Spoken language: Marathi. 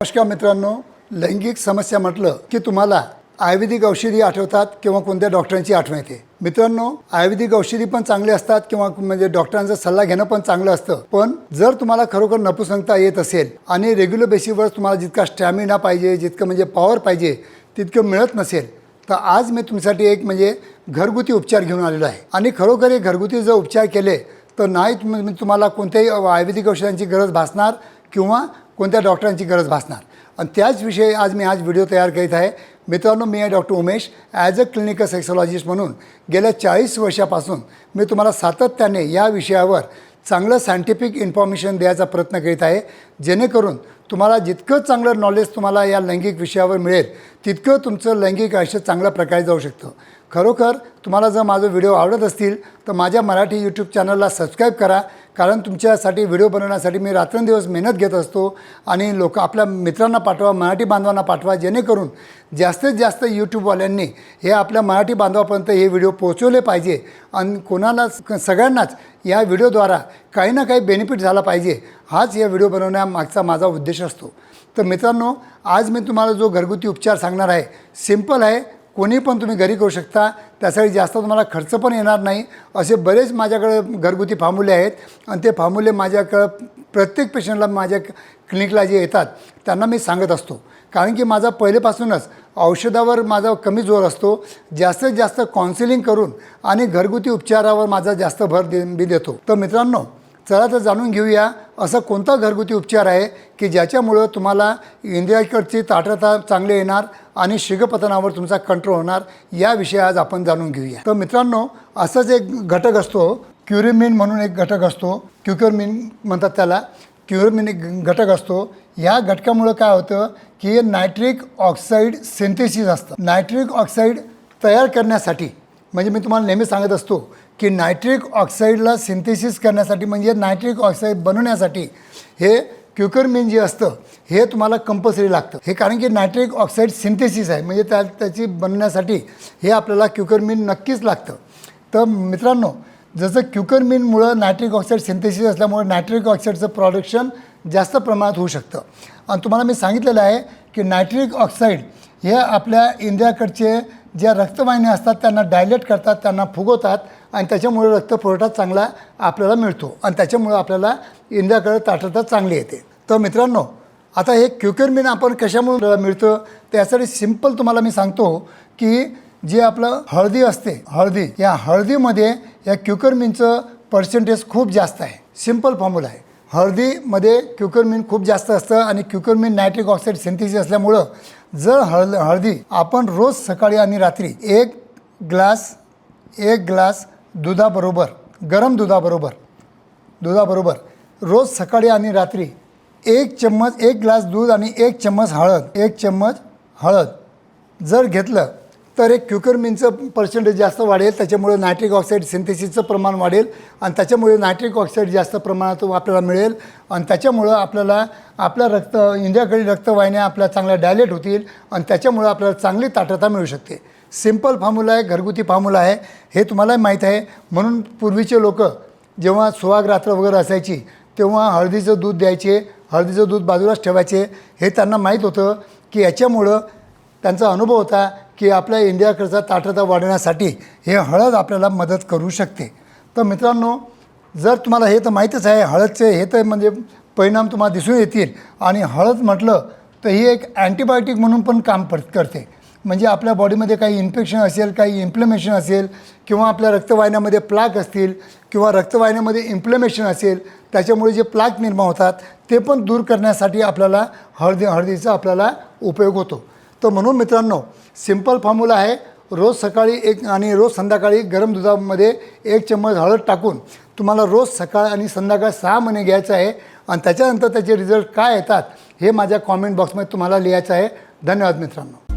नमस्कार मित्रांनो लैंगिक समस्या म्हटलं की तुम्हाला आयुर्वेदिक औषधी आठवतात किंवा कोणत्या डॉक्टरांची आठवण येते. मित्रांनो आयुर्वेदिक औषधी पण चांगली असतात किंवा म्हणजे डॉक्टरांचा सल्ला घेणं पण चांगलं असतं. पण जर तुम्हाला खरोखर नपुसंगता येत असेल आणि रेग्युलर बेसिसवर तुम्हाला जितका स्टॅमिना पाहिजे जितकं म्हणजे पॉवर पाहिजे तितकं मिळत नसेल तर आज मी तुमच्यासाठी एक म्हणजे घरगुती उपचार घेऊन आलेलो आहे. आणि खरोखर हे घरगुती जर उपचार केले तर नाही तुम्हाला कोणत्याही आयुर्वेदिक औषधांची गरज भासणार किंवा कोणत्या डॉक्टरांची गरज भासणार? आणि त्याच विषयी आज मी आज व्हिडिओ तयार करीत आहे. मित्रांनो मी आहे doctor Umesh. As a clinical sexologist म्हणून गेल्या चाळीस वर्षापासून मी तुम्हाला सातत्याने या विषयावर चांगलं सायंटिफिक इन्फॉर्मेशन द्यायचा प्रयत्न करीत आहे. जेणेकरून तुम्हाला जितकं चांगलं नॉलेज तुम्हाला या लैंगिक विषयावर मिळेल तितकं तुमचं लैंगिक आयुष्य चांगल्या प्रकारे जाऊ शकतं. खरोखर तुम्हाला जर माझं व्हिडिओ आवडत असतील तर माझ्या मराठी यूट्यूब चॅनलला सबस्क्राईब करा. कारण तुमच्यासाठी व्हिडिओ बनवण्यासाठी मी रात्रंदिवस मेहनत घेत असतो आणि लोक आपल्या मित्रांना पाठवा मराठी बांधवांना पाठवा जेणेकरून जास्तीत जास्त यूट्यूबवाल्यांनी हे आपल्या मराठी बांधवापर्यंत हे व्हिडिओ पोहोचवले पाहिजे आणि कोणाला सगळ्यांनाच या व्हिडिओद्वारा काही ना काही बेनिफिट झाला पाहिजे हाच या व्हिडिओ बनवण्यामागचा माझा उद्देश असतो. तर मित्रांनो आज मी तुम्हाला जो घरगुती उपचार सांगणार आहे सिंपल आहे कोणी पण तुम्ही घरी करू शकता त्यासाठी जास्त तुम्हाला खर्च पण येणार नाही. असे बरेच माझ्याकडे घरगुती फामुले आहेत आणि ते फार्मुले माझ्याकडं प्रत्येक पेशंटला माझ्या क्लिनिकला जे येतात त्यांना मी सांगत असतो. कारण की माझा पहिलेपासूनच औषधावर माझा कमी जोर असतो. जास्तीत जास्त काउन्सिलिंग करून आणि घरगुती उपचारावर माझा जास्त भर दे मी देतो. तर मित्रांनो चला तर जाणून घेऊया असा कोणता घरगुती उपचार आहे की ज्याच्यामुळं तुम्हाला इंद्रियाकडची ताठरता चांगली येणार आणि शिगपतनावर तुमचा कंट्रोल होणार? या विषयी आज आपण जाणून घेऊया. तर मित्रांनो असंच एक घटक असतो क्युरिमिन म्हणून एक घटक असतो क्युक्युरमिन म्हणतात त्याला. क्युरमिन एक घटक असतो. या घटकामुळं काय होतं की नायट्रिक ऑक्साईड सिंथेसिस असतं. नायट्रिक ऑक्साईड तयार करण्यासाठी म्हणजे मी तुम्हाला नेहमी सांगत असतो की नायट्रिक ऑक्साईडला सिंथेसिस करण्यासाठी म्हणजे नायट्रिक ऑक्साईड बनवण्यासाठी हे क्युकरमिन जे असतं हे तुम्हाला कंपल्सरी लागतं. हे कारण की नायट्रिक ऑक्साईड सिंथेसिस आहे म्हणजे त्या त्याची बनवण्यासाठी हे आपल्याला क्युकरमिन नक्कीच लागतं. तर मित्रांनो जसं क्युकरमिनमुळं नायट्रिक ऑक्साईड सिंथेसिस असल्यामुळे नायट्रिक ऑक्साईडचं प्रोडक्शन जास्त प्रमाणात होऊ शकतं. आणि तुम्हाला मी सांगितलेलं आहे की नायट्रिक ऑक्साईड हे आपल्या इंडियाकडचे ज्या रक्तवाहिन्या असतात त्यांना डायलेट करतात त्यांना फुगवतात आणि त्याच्यामुळे रक्तपुरवठा चांगला आपल्याला मिळतो. आणि त्याच्यामुळं आपल्याला इंडियाकडे ताटरता चांगली येते. तर मित्रांनो आता हे क्युकरमिन आपण कशामुळे आपल्याला मिळतं? त्यासाठी सिंपल तुम्हाला मी सांगतो की जे आपलं हळदी असते हळदी या हळदीमध्ये या क्युकरमिनचं पर्सेंटेज खूप जास्त आहे. सिंपल फॉर्म्युला आहे. हळदीमध्ये क्युकरमिन खूप जास्त असतं आणि क्युकरमिन नायट्रिक ऑक्साईड सिंथेसिस असल्यामुळं जर हळद हळदी आपण रोज सकाळी आणि रात्री एक ग्लास एक ग्लास दुधाबरोबर गरम दुधाबरोबर दुधाबरोबर रोज सकाळी आणि रात्री एक चम्मच एक ग्लास दूध आणि एक चम्मच हळद एक चम्मच हळद जर घेतलं तर एक क्युकरमिनचं पर्सेंटेज जास्त वाढेल त्याच्यामुळे नायट्रिक ऑक्साईड सिंथेसिसचं प्रमाण वाढेल आणि त्याच्यामुळे नायट्रिक ऑक्साईड जास्त प्रमाणात आपल्याला मिळेल आणि त्याच्यामुळं आपल्याला आपल्या रक्त इंडियाकडील रक्तवाहिन्या आपल्या चांगल्या डायलेट होतील आणि त्याच्यामुळं आपल्याला चांगली ताटता मिळू शकते. सिंपल फॉर्म्युला आहे घरगुती फॉर्म्युला आहे हे तुम्हालाही माहीत आहे. म्हणून पूर्वीचे लोक जेव्हा सुहाग रात्र वगैरे असायची तेव्हा हळदीचं दूध द्यायचे हळदीचं दूध बाजूलाच ठेवायचे हे त्यांना माहीत होतं की याच्यामुळं त्यांचा अनुभव होता की आपल्या इंडियाकडचा ताठरता वाढवण्यासाठी हे हळद आपल्याला मदत करू शकते. तर मित्रांनो जर तुम्हाला हे तर माहीतच आहे हळदचे हे तर म्हणजे परिणाम तुम्हाला दिसून येतील. आणि हळद म्हटलं तर ही एक अँटीबायोटिक म्हणून पण काम पर करते. म्हणजे आपल्या बॉडीमध्ये काही इन्फेक्शन असेल काही इन्फ्लेमेशन असेल किंवा आपल्या रक्तवाहिन्यामध्ये प्लाक असतील किंवा रक्तवाहिन्यामध्ये इन्फ्लेमेशन असेल त्याच्यामुळे जे प्लाक निर्माण होतात ते पण दूर करण्यासाठी आपल्याला हळदी हळदीचा आपल्याला उपयोग होतो. तर म्हणून मित्रांनो सिंपल फॉर्म्युला आहे. रोज सकाळी एक आणि रोज संध्याकाळी गरम दुधामध्ये एक चम्मच हळद टाकून तुम्हाला रोज सकाळ आणि संध्याकाळ सहा महिने घ्यायचं आहे आणि त्याच्यानंतर त्याचे रिझल्ट काय येतात हे माझ्या कॉमेंट बॉक्समध्ये तुम्हाला लिहायचं आहे. धन्यवाद मित्रांनो.